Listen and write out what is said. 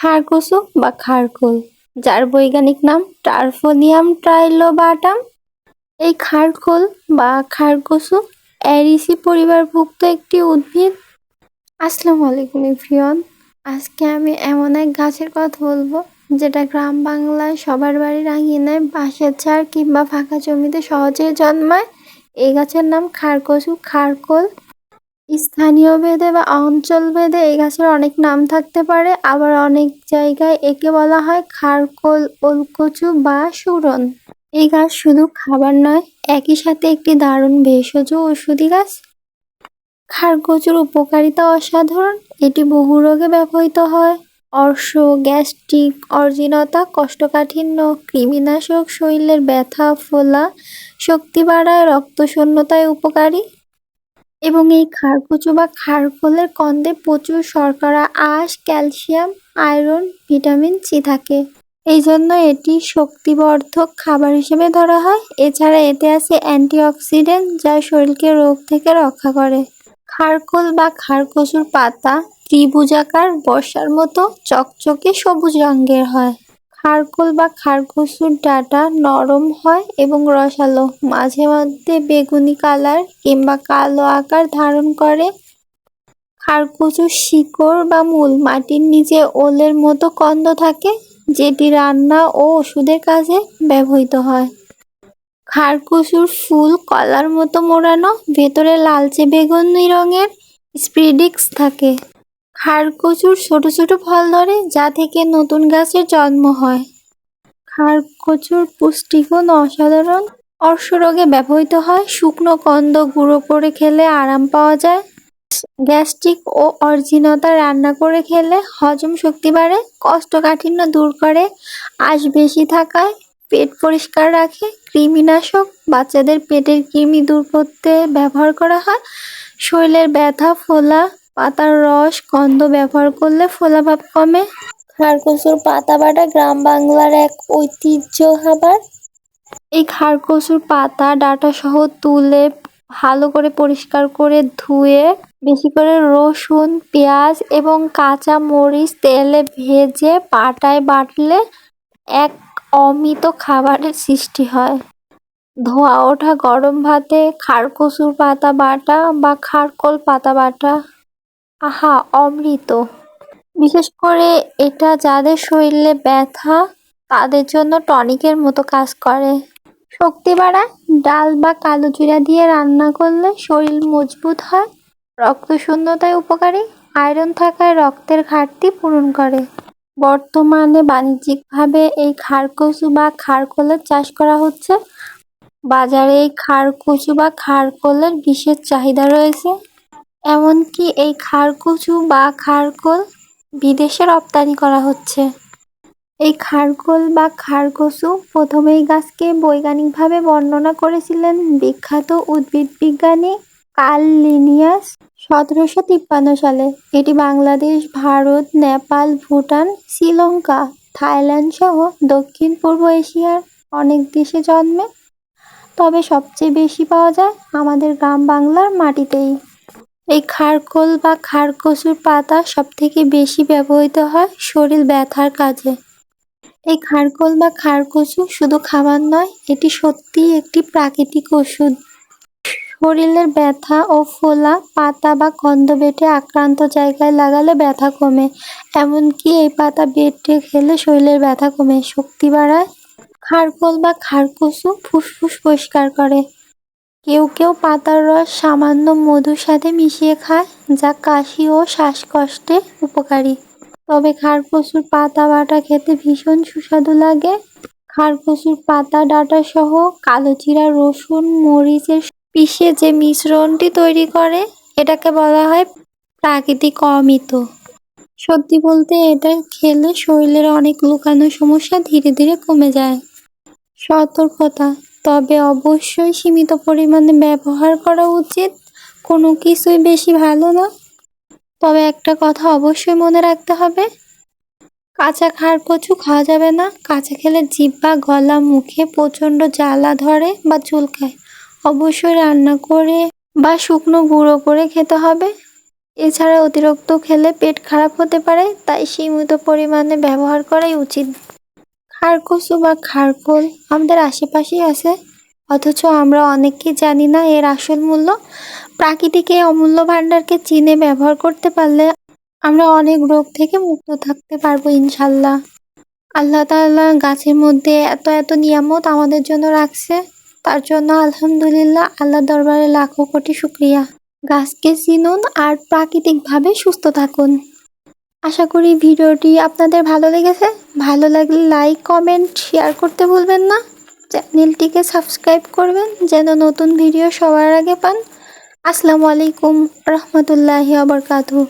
খারকুসু বা খারকুল, যার বৈজ্ঞানিক নাম টারফোনিয়াম ট্রাইলোবাটাম। এই খারকুল বা খারকুসু অ্যারিসি পরিবারভুক্ত একটি উদ্ভিদ। আসসালামু আলাইকুম এভরিওয়ান, আজকে আমি এমন এক গাছের কথা বলব, যেটা গ্রাম বাংলায় সবার বাড়ির আঙিনায় বাঁশের ছাড় কিংবা ফাঁকা জমিতে সহজেই জন্মায়। এই গাছের নাম খারকসু, খারকোল। স্থানীয় ভেদে বা অঞ্চল ভেদে এই গাছের অনেক নাম থাকতে পারে। আবার অনেক জায়গায় একে বলা হয় খারকোল, ওলকচু বা সুরন। এই গাছ শুধু খাবার নয়, একই সাথে একটি দারুণ ভেষজ ওষুধি গাছ। খারকচুর উপকারিতা অসাধারণ, এটি বহু রোগে ব্যবহৃত হয়। অর্শ, গ্যাস্ট্রিক অর্জিনতা কষ্টকাঠিন্য কৃমিনাশক, শরীরের ব্যথা, ফোলা, শক্তি বাড়ায়, রক্তশূন্যতায় উপকারী। এবং এই খারকুচো বা খারকোলের কন্দে প্রচুর শর্করা, আঁশ, ক্যালসিয়াম, আয়রন, ভিটামিন সি থাকে। এই জন্য এটি শক্তিবর্ধক খাবার হিসেবে ধরা হয়। এছাড়া এতে আছে অ্যান্টিঅক্সিডেন্ট যা শরীরকে রোগ থেকে রক্ষা করে। খারকোল বা খারকচুর পাতা ত্রিভুজাকার, বর্ষার মতো চকচকে সবুজ রঙের হয়। খারকোল বা খারকচুর ডাঁটা নরম হয় এবং রসালো। মাঝে মধ্যে বেগুনি কালার কিংবা কালো আকার ধারণ করে। খারকচুর শিকড় বা মূল মাটির নিচে ওলের মতো কন্দ থাকে, যেটি রান্না ও ওষুধের কাজে ব্যবহৃত হয়। খারকুচুর ফুল কলার মতো মোড়ানো, ভেতরে লালচে বেগুনি রঙের স্প্রিডিক্স থাকে। খারকচুর ছোট ছোট ফল ধরে, যা থেকে নতুন গাছের জন্ম হয়। খারকচুর পুষ্টিগুণ অসাধারণ। অর্শরোগে ব্যবহৃত হয়। শুকনো কন্দ গুঁড়ো করে খেলে আরাম পাওয়া যায়। গ্যাস্ট্রিক ও অর্জিনতা রান্না করে খেলে হজম শক্তি বাড়ে কোষ্ঠকাঠিন্য দূর করে, আঁশ বেশি থাকায় পেট পরিষ্কার রাখে। কৃমিনাশক বাচ্চাদের পেটের কৃমি দূর করতে ব্যবহার করা হয়। শরীরের ব্যথা, ফোলা পাতার রস গন্ধ ব্যবহার করলে ফোলাভাব কমে। খারকসুর পাতা বাটা গ্রাম বাংলার এক ঐতিহ্য খাবার এই খারকচুর পাতা ডাঁটা সহ তুলে ভালো করে পরিষ্কার করে ধুয়ে বেশি করে রসুন পেঁয়াজ এবং কাঁচা মরিচ তেলে ভেজে পাটায় বাটলে এক অমিত খাবারের সৃষ্টি হয়। ধোয়া ওঠা গরম ভাতে খারকচুর পাতা বাটা বা খারকোল পাতা বাটা আহা, অমৃত। বিশেষ করে এটা যাদের শরীরে ব্যথা, তাদের জন্য টনিকের মতো কাজ করে। শক্তি বাড়ায়, ডাল বা কালো জিরা দিয়ে রান্না করলে শরীর মজবুত হয়, রক্ত শূন্যতায় উপকারী, আয়রন থাকায় রক্তের ঘাটতি পূরণ করে। বর্তমানে বাণিজ্যিকভাবে এই খারকচু বা খারকোলের চাষ করা হচ্ছে। বাজারে এই খারকচু বা খারকোলের বিশেষ চাহিদা রয়েছে। এমনকি এই খারকুচু বা খারকোল বিদেশে রপ্তানি করা হচ্ছে। এই খারকোল বা খারকচু প্রথমে এই গাছকে বৈজ্ঞানিকভাবে বর্ণনা করেছিলেন বিখ্যাত উদ্ভিদ বিজ্ঞানী কার্ল লিনিয়াস সতেরোশো তিপ্পান্ন সালে। এটি বাংলাদেশ, ভারত, নেপাল, ভুটান, শ্রীলঙ্কা, থাইল্যান্ড সহ দক্ষিণ পূর্ব এশিয়ার অনেক দেশে জন্মে। তবে সবচেয়ে বেশি পাওয়া যায় আমাদের গ্রাম বাংলার মাটিতেই। এই খারকোল বা খারকচুর পাতা সবথেকে বেশি ব্যবহৃত হয় শরীর ব্যথার কাজে। এই খারকোল বা খারকচু শুধু খাবার নয়, এটি সত্যিই একটি প্রাকৃতিক ওষুধ। শরীরের ব্যথা ও ফোলা পাতা বা কন্দ বেটে আক্রান্ত জায়গায় লাগালে ব্যথা কমে, এমনকি এই পাতা বেটে খেলে শরীরের ব্যথা কমে, শক্তি বাড়ায়। খারকোল বা খারকচু ফুসফুস পরিষ্কার করে। কেউ কেউ পাতার রস সামান্য মধুর সাথে মিশিয়ে খায়, যা কাশি ও শ্বাসকষ্টে উপকারী। তবে খারকচুর পাতা বাটা খেতে ভীষণ সুস্বাদু লাগে। খারকচুর পাতা ডাঁটা সহ কালো জিরা, রসুন, মরিচের পিষে যে মিশ্রণটি তৈরি করে, এটাকে বলা হয় প্রাকৃতিক অমিত। সত্যি বলতে এটা খেলে শরীরের অনেক লুকানো সমস্যা ধীরে ধীরে কমে যায়। সতর্কতা তবে অবশ্যই সীমিত পরিমাণে ব্যবহার করা উচিত। কোনো কিছুই বেশি ভালো না। তবে একটা কথা অবশ্যই মনে রাখতে হবে। কাঁচা খারকচু খাওয়া যাবে না। কাঁচা খেলে জিভ বা গলা, মুখে প্রচণ্ড জ্বালা ধরে বা চুলকায়। অবশ্যই রান্না করে বা শুকনো গুঁড়ো করে খেতে হবে। এছাড়া অতিরিক্ত খেলে পেট খারাপ হতে পারে, তাই সীমিত পরিমাণে ব্যবহার করাই উচিত। খারকসু বা খারকোল আমাদের আশেপাশেই আছে। অথচ আমরা অনেকেই জানি না এর আসল মূল্য। প্রাকৃতিক এই অমূল্য ভাণ্ডারকে চিনে ব্যবহার করতে পারলে আমরা অনেক রোগ থেকে মুক্ত থাকতে পারব ইনশাল্লাহ। আল্লাহ তাআলা গাছের মধ্যে এত এত নিয়ামত আমাদের জন্য রাখছে। তার জন্য আলহামদুলিল্লাহ আল্লাহ দরবারে লাখো কোটি শুক্রিয়া। গাছকে চিনুন আর প্রাকৃতিকভাবে সুস্থ থাকুন। আশা করি ভিডিওটি আপনাদের ভালো লেগেছে। ভালো লাগলে লাইক কমেন্ট শেয়ার করতে ভুলবেন না। চ্যানেলটিকে সাবস্ক্রাইব করবেন যেন নতুন ভিডিও সবার আগে পান। আসসালামু আলাইকুম, রহমতুল্লাহি আবরকাতুহ